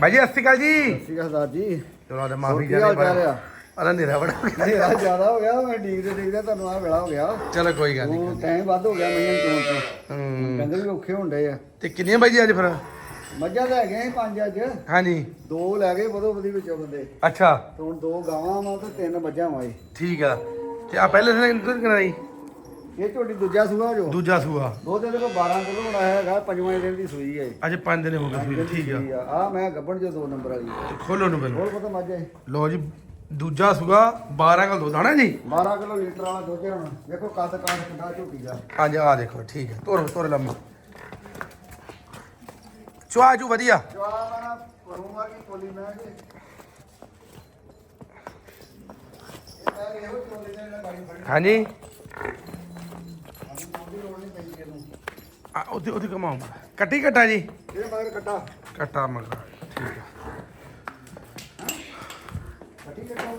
ਬਾਈ ਜੀ ਸਤਿ ਸ਼੍ਰੀ ਅਕਾਲ ਜੀ। ਠੀਕ ਆ ਸਰਦਾਰ ਜੀ। ਚਲੋ ਤੇ ਹੋਰ ਮਾਫੀ ਕੀ ਹਾਲ ਚਾਲ ਜਾਨੇ ਆ? ਅਰੇ ਨੇਰਾ ਬੜਾ ਨਹੀਂ ਆ ਜ਼ਿਆਦਾ ਹੋ ਗਿਆ ਮੈਂ ਡੀਕਦੇ ਡੀਕਦੇ ਤੁਹਾਨੂੰ ਆ ਵੇਲਾ ਹੋ ਗਿਆ। ਚਲੋ ਕੋਈ ਗੱਲ ਨਹੀਂ। ਉਹ ਟਾਈਮ ਵੱਧ ਹੋ ਗਿਆ ਮੈਨੂੰ ਚੋਣ ਤੋਂ। ਹੂੰ। ਕਹਿੰਦੇ ਵੀ ਔਖੇ ਹੁੰਦੇ ਆ। ਤੇ ਕਿੰਨੀਆਂ ਬਾਈ ਜੀ ਅੱਜ ਫਿਰ? ਮੱਝਾਂ ਲੈ ਗਏ ਸੀ ਪੰਜ ਅੱਜ। ਹਾਂਜੀ। ਦੋ ਲੈ ਗਏ ਬਦੋ ਬਦੀ ਵਿੱਚੋਂ ਬੰਦੇ। ਅੱਛਾ। ਤੇ ਹੁਣ ਦੋ ਗਾਵਾਂ ਵਾਂ ਤੇ ਤਿੰਨ ਮੱਝਾਂ ਵਾਂ ਜੀ। ਠੀਕ ਆ। ਤੇ ਆ ਪਹਿਲੇ ਦਿਨ ਇੰਤਜ਼ਾਰ ਕਰਾਈ? ਇਹ ਝੋਟੀ ਦੂਜਾ ਸੂਆ ਜੋ? ਦੂਜਾ ਸੂਆ। ਦੋ ਦਿਨ ਕੋ 12 ਕਿਲੋ ਹੋਣਾ ਹੈਗਾ ਪੰਜਵੇਂ ਦਿਨ ਦੀ ਸੂਈ ਹੈ ਅੱਜ 5 ਦਿਨ ਹੋ ਗਏ ਸੂਈ ਠੀਕ ਆ। ਆ ਮੈਂ ਗੱਬਣ ਜੋ ਦੋ ਨੰਬਰ ਵਾਲੀ। ਤੇ ਖੋਲੋ ਨੂੰ ਪਹਿਲਾਂ ਹੋਰ ਪਤਾ ਹੈ ਲੋ ਜੀ ਦੂਜਾ ਸੂਆ 12 ਕਿਲੋ ਦੁੱਧ ਹਨਾ ਜੀ? 12 ਕਿਲੋ ਲੀਟਰ ਵਾਲਾ ਦੁੱਧ ਹੁਣ। ਦੇਖੋ ਕੱਦ ਕੱਦ ਕਿੰਨਾ ਝੋਟੀ ਦਾ। ਅੱਜ ਆ ਦੇਖੋ ਠੀਕ ਹੈ ਤੋਰ ਤੋਰ ਲੰਮਾ। ਚੁਆ ਜੂ ਵਧੀਆ। ਕੀ ਕੋਲੀ ਮੈਂ ਜੀ ਹਾਂਜੀ। ਲੋੜ ਨਹੀਂ ਪਈ ਇਹਨੂੰ। ਆ ਉਹਦੇ ਉਹਦੇ ਕਮਾਉਂ ਕੱਟੀ ਕੱਟਾ ਜੀ? ਇਹ ਮਗਰ ਕੱਟਾ। ਕੱਟਾ ਮਗਾ ਠੀਕ ਆ। ਕੱਟੀ ਕੱਟਾ।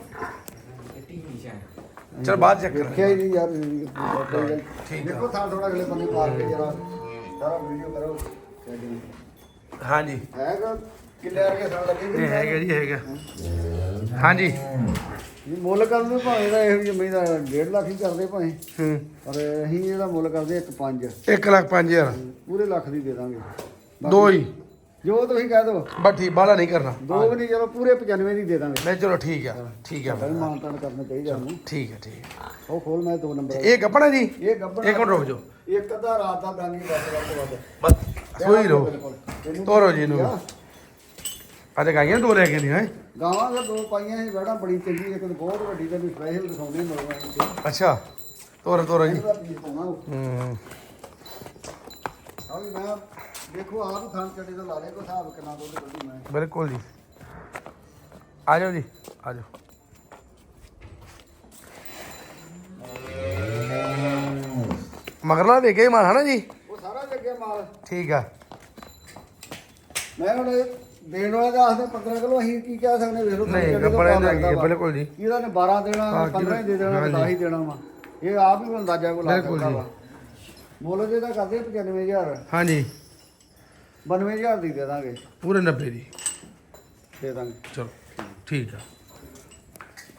ਚਲ ਬਾਅਦ ਚੱਕ ਵੇਖਿਆ ਹੀ ਨਹੀਂ ਯਾਰ। ਠੀਕ। ਦੇਖੋ ਥਾਂ ਥੋੜਾ ਅਗਲੇ ਬੰਦੇ ਮਾਰ ਕੇ ਜਰਾ ਸਾਰਾ ਵੀਡੀਓ ਕਰੋ। ਹਾਂਜੀ। ਹੈਗਾ। ਕਿੱਲੇ ਵਰਗੇ ਸਾਲ ਲੱਗੇ ਇਹ ਹੈਗਾ ਜੀ ਹੈਗਾ। ਹਾਂਜੀ। ਇਹ ਮੁੱਲ ਕਰਨ ਨੂੰ ਭਾਵੇਂ ਦਾ ਇਹੋ ਜਿਹੀ ਦਾ 1.5 ਲੱਖ ਹੀ ਕਰਦੇ ਭਾਵੇਂ। ਹੂੰ। ਪਰ ਅਸੀਂ ਇਹਦਾ ਮੁੱਲ ਕਰਦੇ 1.5 1 ਲੱਖ 5000 ਪੂਰੇ ਲੱਖ ਦੀ ਦੇ ਦਾਂਗੇ। ਦੋ ਹੀ। ਜੋ ਤੁਸੀਂ ਕਹਿ ਦੋ ਬਸ ਠੀਕ ਬਾਲਾ ਨਹੀਂ ਕਰਨਾ। ਦੋ ਵੀ ਨਹੀਂ ਚਲੋ ਪੂਰੇ 95 ਦੀ ਦੇ ਦਾਂਗੇ। ਨਹੀਂ ਚਲੋ ਠੀਕ ਆ। ਠੀਕ ਆ। ਫਿਰ ਮਾਨਤਾਨ ਕਰਨਾ ਚਾਹੀਦਾ ਉਹਨੂੰ ਠੀਕ ਹੈ ਠੀਕ ਹੈ ਉਹ ਖੋਲ ਮੈਂ ਦੋ ਨੰਬਰ ਇਹ ਕੱਪੜਾ ਜੀ? ਇਹ ਗੱਬੜ ਇੱਕ ਮਿੰਟ ਰੁਕ ਜਾਓ। ਇੱਕ ਅੱਧਾ ਰਾਤ ਦਾ ਦਾਂਗੀ ਬਸ ਵੱਧ। ਬਸ ਸੋਈ ਰਹੋ। ਤੋਰੋ ਜੀ ਇਹਨੂੰ। ਅੱਜ ਗਾਈਆਂ ਦੋ ਲੈ ਕੇ ਨਹੀਂ ਹੈ? ਗਾਵਾਂ ਦਾ ਦੋ ਪਾਈਆਂ ਸੀ ਬੜਾ ਬੜੀ ਚੰਗੀ ਇੱਕ ਬਹੁਤ ਵੱਡੀ ਤੇ ਵੀ ਸਪੈਸ਼ਲ ਦਿਖਾਉਂਦੇ ਮਰਵਾਂ ਤੇ ਅੱਛਾ ਤੋਰੋ ਤੋਰੋ ਜੀ। ਇਹਦਾ ਪੀਸ ਪਾਉਣਾ ਉਹ। ਹੂੰ ਆ ਵੀ ਮੈਂ ਦੇਖੋ ਆਪ ਥਾਂ ਚੱਡੇ ਦਾ ਲਾ ਲੈ ਕੋ ਹਿਸਾਬ ਕਿੰਨਾ ਦੁੱਧ ਕੱਢੀ ਮੈਂ। ਬਿਲਕੁਲ ਜੀ। ਆ ਜਾਓ ਜੀ ਆ ਜਾਓ। ਮਗਰਲਾ ਵੇਖੇ ਮਾਰ ਹਨਾ ਜੀ? ਉਹ ਸਾਰਾ ਜੱਗੇ ਮਾਲ। ਠੀਕ ਆ। ਮੈਂ ਹੁਣ ਦੇਣ ਵਾਲਾ ਦਾ ਆਖਦੇ 15 ਕਿਲੋ ਅਸੀਂ ਕੀ ਕਹਿ ਸਕਦੇ ਵੇਖ ਲਓ ਨਹੀਂ ਥਾਂ ਚੱਡੇ ਤੋਂ ਕੱਪੜੇ ਪਤਾ ਦਾ ਲੱਗਦਾ ਵਾ। ਬਿਲਕੁਲ ਜੀ ਇਹਦਾ ਨੇ 12 ਦੇਣਾ ਹਾਂ, 15 ਹੀ ਦੇ ਦੇਣਾ ਹਾਂਜੀ। 10 ਹੀ ਦੇਣਾ ਵਾ। ਇਹ ਆਪ ਹੀ ਅੰਦਾਜ਼ਾ ਕੋ ਲਾ ਸਕਦਾ। ਵਾ। ਮੁੱਲ ਦੇ ਤਾਂ ਕਰਦੇ 95000 ਹਾਂਜੀ। 92000 ਦੀ ਦੇ ਦਾਂਗੇ। ਪੂਰੇ 90 ਦੀ। ਦੇ ਦਾਂਗੇ। ਚਲੋ ਠੀਕ ਆ।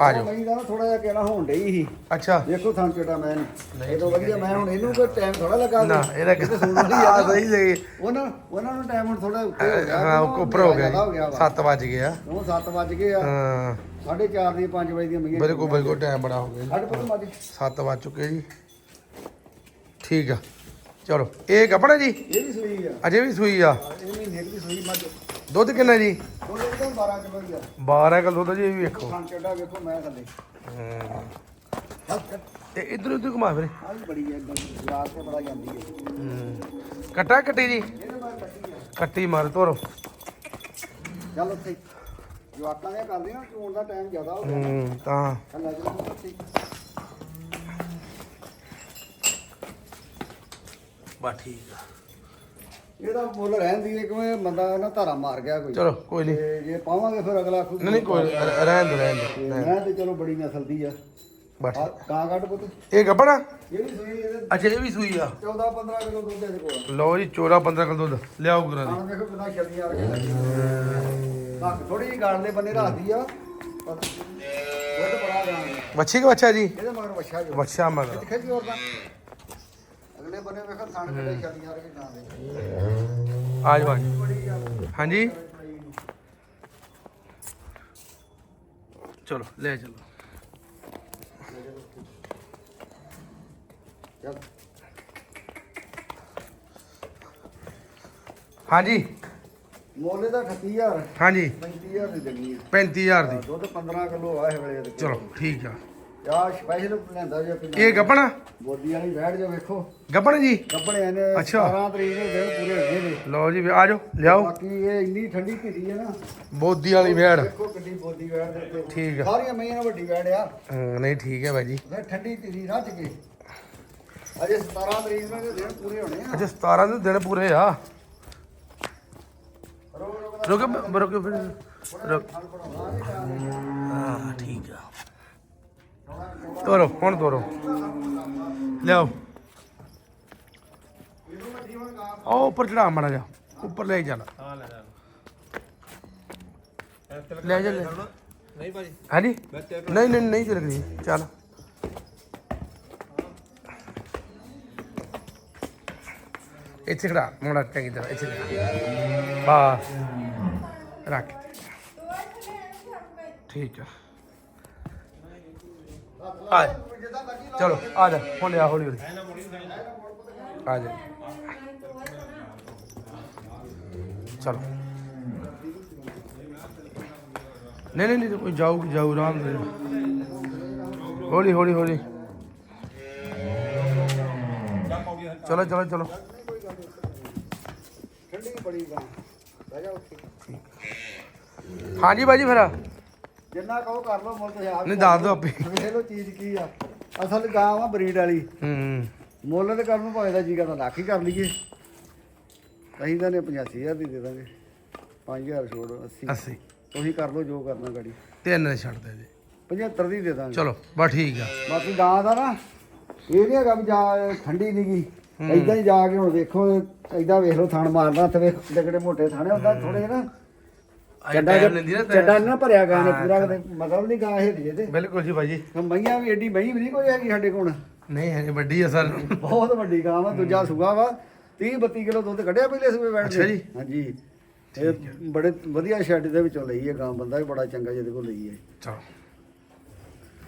ਆ ਜਾਓ। ਮੈਂ ਦਾ ਥੋੜਾ ਜਿਹਾ ਕਹਿਣਾ ਹੋਣ ਡਈ ਸੀ। ਅੱਛਾ। ਦੇਖੋ ਥਾਂ ਚਟਾ ਮੈਂ ਨਹੀਂ, ਤੋਂ ਵਧੀਆ ਮੈਂ ਹੁਣ ਇਹਨੂੰ ਕੋਈ ਟਾਈਮ ਥੋੜਾ ਲੱਗਾ ਨਾ ਇਹਦਾ ਇਹ ਤਾਂ ਕਿ ਸੁਣਨ ਵਾਲੀ ਆ। ਸਹੀ ਸਹੀ ਉਹਨਾਂ ਉਹਨਾਂ ਨੂੰ ਟਾਈਮ ਹੁਣ ਥੋੜਾ ਉੱਤੇ ਹੋ ਗਿਆ। ਹਾਂ? ਉੱਪਰ ਹੋ ਗਿਆ ਜ਼ਿਆਦਾ ਹੋ ਗਿਆ ਜੀ ਵਾ। 7 ਵਜ ਗਏ ਆ। ਉਹ 7 ਵਜ ਗਏ ਆ। ਹਾਂ। 4:30 ਦੀ 5 ਵਜੇ ਦੀਆਂ ਮਈਆਂ ਬਿਲਕੁਲ ਬਿਲਕੁਲ ਟਾਈਮ ਬੜਾ ਹੋ ਗਿਆ ਜੀ। ਸਾਡੇ ਕੋਲ ਮੱਝ 7 ਵਜ ਚੁੱਕੇ ਜੀ। ਠੀਕ ਆ। ਚਲੋ ਇਹ ਕੱਪੜਾ ਜੀ? ਇਹ ਵੀ ਸੂਈ ਆ। ਅਜੇ ਵੀ ਸੂਈ ਆ। ਇਹ ਮਹੀਨੇ ਦੀ ਸੂਈ ਮੱਝ। ਦੁੱਧ ਕਿੰਨਾ ਜੀ? ਤੋਂ 12 ਕਿਲੋ ਹੀ ਜੀ ਇਹ ਵੀ ਵੇਖੋ। ਖਾਂ ਚੱਡਾ ਵੇਖੋ ਮੈਂ ਥੱਲੇ। ਤੇ ਇੱਧਰ ਉੱਧਰ ਘੁਮਾ ਫਿਰ। ਆਹ ਬੜੀ ਹੈ ਗਲਾਸ ਕੱਟਾ ਕੱਟੀ ਜੀ? ਕੱਟੀ ਮਾਰ ਤੋਰੋ ਚੱਲ ਉੱਥੇ। ਹੀ। ਜਵਾਕਾਂ ਦੇ ਕਰਦੇ ਆ ਚੋਣ ਦਾ ਟਾਈਮ ਜ਼ਿਆਦਾ ਹੋ ਗਿਆ। ਹੂੰ ਤਾਂ। ਬਾ ਠੀਕ ਆ। ਇਹਦਾ ਮੁੱਲ ਰਹਿੰਦੀ ਹੈ ਕਿਉਂ ਬੰਦਾ ਨਾ ਧਾਰਾ ਮਾਰ ਗਿਆ ਕੋਈ। ਚਲੋ ਕੋਈ ਨਹੀਂ ਤੇ ਜੇ ਪਾਵਾਂਗੇ ਫਿਰ ਅਗਲਾ ਖੁਦ ਨਹੀਂ ਨਹੀਂ ਕੋਈ ਨੀ, ਰ- ਰਹਿਣ ਦੋ ਰਹਿਣ ਦੋ ਮੈਂ ਤੇ ਚਲੋ ਬੜੀ ਨਸਲ ਦੀ ਆ। ਬਾ ਆ ਠੀਕ ਕਾਂ ਕੱਢ ਪੁੱਤ। ਇਹ ਕੱਪੜਾ ਇਹ ਵੀ ਸੂਈ ਇਹਦੇ ਅੱਛਾ ਇਹ ਵੀ ਸੂਈ ਆ। 14 15 ਕਿਲੋ ਦੁੱਧ ਇਹਦੇ ਕੋਲ ਲਓ ਜੀ 14 15 ਕਿਲੋ ਦੁੱਧ ਲਿਆਓ ਕਰਾਂ ਦੀ। ਆਣ ਦੇਖੋ ਕਿੰਨਾ ਵਰਗੇ ਲੱਗੀ ਲੱਕ ਥੋੜੀ ਜਿਹੀ ਗਾਲ ਦੇ ਬੰਨੇ ਰੱਖਦੀ ਆ। ਪਰ ਦੁੱਧ ਬੜਾ ਜਾਣ। ਵੱਛੀ ਕਿ ਬੱਚਾ ਜੀ? ਇਹਦੇ ਮਗਰ ਵੱਛਾ ਜੋ। ਵੱਛਾ ਮਗਰ। ਦਿਖੇ ਜੀ ਹੋਰ ਦਾ ਅਗਲੇ ਬੰਨੇ ਵੇਖੋ ਥਾਣ ਕਿਹੜੇ ਛੱਲੀਆਂ ਵਰਗੇ ਕਾਂ ਦੇ। ਆ ਆ ਹਾਂਜੀ? ਚਲੋ ਲੈ ਚਲੋ। ਹਾਂਜੀ। ਮੋਲੇ ਦਾ 38000 ਹਾਂਜੀ। 35000 ਦੀ ਦੇਣੀ ਹੈ 35000 ਦੀ। ਦੁੱਧ 15 ਕਿਲੋ ਆ ਇਹ ਵੇਲੇ ਚਲੋ ਠੀਕ ਆ। ਆ ਸਪੈਸ਼ਲ ਲੈਂਦਾ ਜੇ ਪੰਜਾਹ ਇਹ ਗੱਪਣਾ ਬੋਦੀ ਵਾਲੀ ਬੈਠ ਜਾ ਵੇਖੋ। ਗੱਪਣ ਜੀ? ਕੱਪੜੇ ਨੇ ਅੱਛਾ। 17 ਤਰੀਕ ਨੂੰ ਦਿਨ ਪੂਰੇ ਹੋਣੇ ਨੇ। ਲਓ ਜੀ ਆ ਜਾਓ ਲਿਆਓ। ਬਾਕੀ ਇਹ ਇੰਨੀ ਠੰਡੀ ਧੀਰੀ ਹੈ ਨਾ। ਬੋਦੀ ਵਾਲੀ ਵੇੜ ਦੇਖੋ ਕਿੱਡੀ ਬੋਦੀ ਬੈਠ ਦੇ ਉੱਤੇ। ਠੀਕ ਆ। ਸਾਰੀਆਂ ਮਈਆਂ ਨਾਲ ਵੱਡੀ ਬੈਠ ਆ। ਨਹੀਂ ਠੀਕ ਹੈ ਬਾਈ ਜੀ। ਫਿਰ ਠੰਡੀ ਧੀਰੀ ਰੱਜ ਕੇ। ਅਜੇ 17 ਤਰੀਕ ਨੂੰ ਇਹਦੇ ਦਿਨ ਪੂਰੇ ਹੋਣੇ ਆ। ਅੱਛਾ 17 ਦੇ ਦਿਨ ਪੂਰੇ ਆ। ਰੋਕ ਰੋਕ ਰੁਕ ਰੁਕ ਹਾਂ ਠੀਕ ਆ। ਤੋਰੋ ਹੁਣ ਤੋਰੋ। ਲਿਆਓ। ਉਹ ਉੱਪਰ ਚੜਾ ਮਾੜਾ ਜਾ ਉੱਪਰ ਲੈ ਚੱਲ। ਲੈ ਜਾ ਲੈ ਨਹੀਂ ਭਾਜੀ। ਹਾਂਜੀ? ਨਹੀਂ ਨਹੀਂ ਨਹੀਂ ਚਲਕਦੀ ਚੱਲ। ਇੱਥੇ ਖੜਾ ਮੋੜਾ ਚੰਗੀ ਤਰ੍ਹਾਂ ਇੱਥੇ ਖੜਾ। ਬਸ। ਰੱਖ। ਠੀਕ ਆ। ਆ ਚਲੋ, ਆ ਜਾ। ਹੁਣ ਆ ਹੌਲੀ ਹੌਲੀ। ਆ ਜਾ। ਚਲੋ। ਨਹੀਂ ਨਹੀਂ ਨਹੀਂ ਕੋਈ ਜਾਊਗੀ ਜਾਊ, ਆਰਾਮ ਨਾਲ। ਹੌਲੀ ਹੌਲੀ ਹੌਲੀ। ਚਲੋ ਚਲੋ ਚਲੋ। ਠੰਡੀ ਬੜੀ ਗਾਂ ਬਹਿ ਜਾ ਉੱਥੇ ਹਾਂਜੀ ਬਾਜੀ ਫਿਰ। ਜਿੰਨਾ ਕਹੋ ਕਰ ਲਓ ਮੁੱਲ ਤੁਸੀਂ ਆਪ ਨਹੀਂ ਦੱਸ ਦਿਓ ਆਪੇ। ਵੇਖ ਲਓ ਚੀਜ਼ ਕੀ ਆ। ਅਸਲ ਗਾਂ ਆ ਬਰੀਡ ਵਾਲੀ। ਹੂੰ। ਮੁੱਲ ਤੇ ਕਰਨ ਨੂੰ ਭਾਵੇਂ ਦਾ ਜੀ ਕਰਦਾ ਲੱਖ ਹੀ ਕਰ ਲਈਏ। ਅਸੀਂ ਤਾਂ ਨੇ 85000 ਦੀ ਦੇ ਦਾਂਗੇ। 5000 ਛੋੜ 80 ਅੱਸੀ। ਤੁਸੀਂ ਕਰ ਲਓ ਜੋ ਕਰਨਾ ਗਾੜੀ। ਤਿੰਨ ਦੇ ਛੱਡ ਦੇ ਜੀ। 75 ਦੀ ਦੇ ਦਾਂਗੇ। ਚਲੋ ਬਸ ਠੀਕ ਆ। ਬਾਕੀ ਗਾਂ ਦਾ ਨਾ ਇਹ ਨਹੀਂ ਹੈਗਾ ਵੀ ਜਾ ਠੰਡੀ ਨੀ ਗੀ। ਏਦਾਂ ਹੀ ਜਾ ਕੇ ਹੁਣ ਵੇਖੋ ਏਦਾਂ ਵੇਖ ਲਓ ਥਣ ਮਾਰਦਾ ਤੇ ਵੇਖ ਕਿੱਡੇ ਮੋਟੇ ਥਾਣੇ ਹੁੰਦਾ ਥੋੜੇ ਨਾ ਚੱਡਾ ਲੈਂਦੀ ਨਾ ਚੱਡਾ ਨੀ ਨਾ ਭਰਿਆ ਗਾਂ ਨੇ ਪੂਰਾ ਕਦੇ ਮਤਲਬ ਨਹੀਂ ਗਾਂ ਹਿੱਲੀ ਇਹਦੇ ਬਿਲਕੁਲ ਜੀ ਬਾਜੀ ਮਈਆਂ ਵੀ ਏਡੀ ਮਈ ਵੀ ਨਹੀਂ ਕੋਈ ਹੈਗੀ ਸਾਡੇ ਕੋਲ। ਨਹੀਂ ਹੈ ਵੱਡੀ ਆ ਸਰ। ਬਹੁਤ ਵੱਡੀ ਗਾਂ ਵਾ ਦੂਜਾ ਸੂਆ ਵਾ। 30 32 ਕਿਲੋ ਦੁੱਧ ਕੱਢਿਆ ਪਹਿਲੇ ਸੂਏ ਬੈਠ ਅੱਛਾ ਜੀ। ਹਾਂਜੀ। ਇਹ ਬੜੇ ਵਧੀਆ ਸ਼ੈੱਡ ਦੇ ਵਿੱਚੋਂ ਲਈ ਹੈ ਗਾਂ ਬੰਦਾ ਵੀ ਬੜਾ ਚੰਗਾ ਜਿਹਦੇ ਕੋਲ ਲਈ ਹੈ। ਚਲੋ।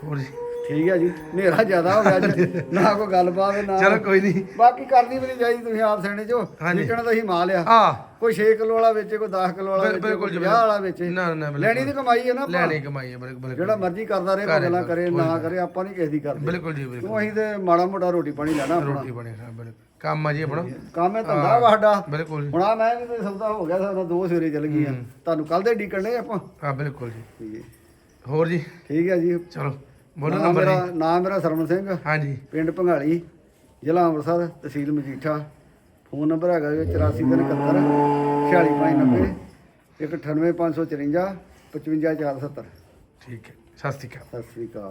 ਹੋਰ ਜੀ। ਠੀਕ ਹੈ ਜੀ ਹਨੇਰਾ ਜ਼ਿਆਦਾ ਹੋ ਗਿਆ ਅੱਜ ਨਾ ਕੋਈ ਗੱਲਬਾਤ ਨਾ ਚਲੋ ਕੋਈ ਨਹੀਂ। ਬਾਕੀ ਕਰਨੀ ਵੀ ਨਹੀਂ ਚਾਹੀਦੀ ਤੁਸੀਂ ਆਪ ਸਿਆਣੇ ਚੋ ਹਾਂਜੀ। ਵਿਕਣ ਦਾ ਹੀ ਮਾਲ ਆ। ਆ ਕੋਈ 6 ਕਿਲੋ ਵਾਲਾ ਵੇਚੇ ਕੋਈ 10 ਕਿਲੋ ਵਾਲਾ ਵੇਚੇ ਬਿਲਕੁਲ ਕੋਈ ਜੀ, 50 ਵਾਲਾ ਵੇਚੇ। ਨਾ, ਨਾ, ਬਿਲਕੁਲ। ਲੈਣੀ ਦੀ ਕਮਾਈ ਹੈ ਨਾ ਆਪਾਂ। ਲੈਣੀ ਕਮਾਈ ਹੈ ਬਿਲਕੁਲ ਜਿਹੜਾ ਮਰਜ਼ੀ ਕਰਦਾ ਰਹੇ ਕਰੇ, ਗੱਲਾਂ ਕਰੇ ਕੋਈ ਨਾ। ਕਰੇ ਆਪਾਂ ਨਹੀਂ ਕਿਸੇ ਦੀ ਕਰਦੇ। ਬਿਲਕੁਲ ਜੀ ਬਿਲਕੁਲ। ਕਿਉਂ ਅਸੀਂ ਤੇ ਮਾੜਾ ਮੋਟਾ ਰੋਟੀ ਪਾਣੀ ਲੈਣਾ ਆਪਣਾ। ਰੋਟੀ ਬਣੀ ਖਾ ਬਿਲਕੁਲ। ਕੰਮ ਆ ਜੀ ਆਪਣਾ। ਕੰਮ ਹੈ ਧੰਦਾ ਵਾ ਸਾਡਾ। ਬਿਲਕੁਲ ਹੁਣ ਆ ਮੈਂ ਵੀ ਤੇ ਸੌਦਾ ਹੋ ਗਿਆ ਸਾਡਾ ਦੋ ਸਵੇਰੇ ਚੱਲ ਗਈਆਂ ਤੁਹਾਨੂੰ ਕੱਲ ਦੇ ਡੀਕਣ ਨੇ ਆਪਾਂ? ਹਾਂ ਬਿਲਕੁਲ ਜੀ। ਠੀਕ ਹੈ। ਹੋਰ ਜੀ? ਠੀਕ ਹੈ ਜੀ। ਚਲੋ। ਬੋਲੋ ਨਾਮ ਨੰਬਰ ਮੇਰਾ ਨਾਮ ਮੇਰਾ ਸਰਵਨ ਸਿੰਘ। ਹਾਂਜੀ। ਪਿੰਡ ਭੰਗਾਲੀ ਜ਼ਿਲ੍ਹਾ ਅੰਮ੍ਰਿਤਸਰ ਤਹਿਸੀਲ ਮਜੀਠਾ। ਫੋਨ ਨੰਬਰ ਹੈਗਾ ਜੀ 8471 46590 19854 55470 ਠੀਕ ਹੈ। ਸਤਿ ਸ਼੍ਰੀ ਅਕਾਲ। ਸਤਿ ਸ੍ਰੀ ਅਕਾਲ।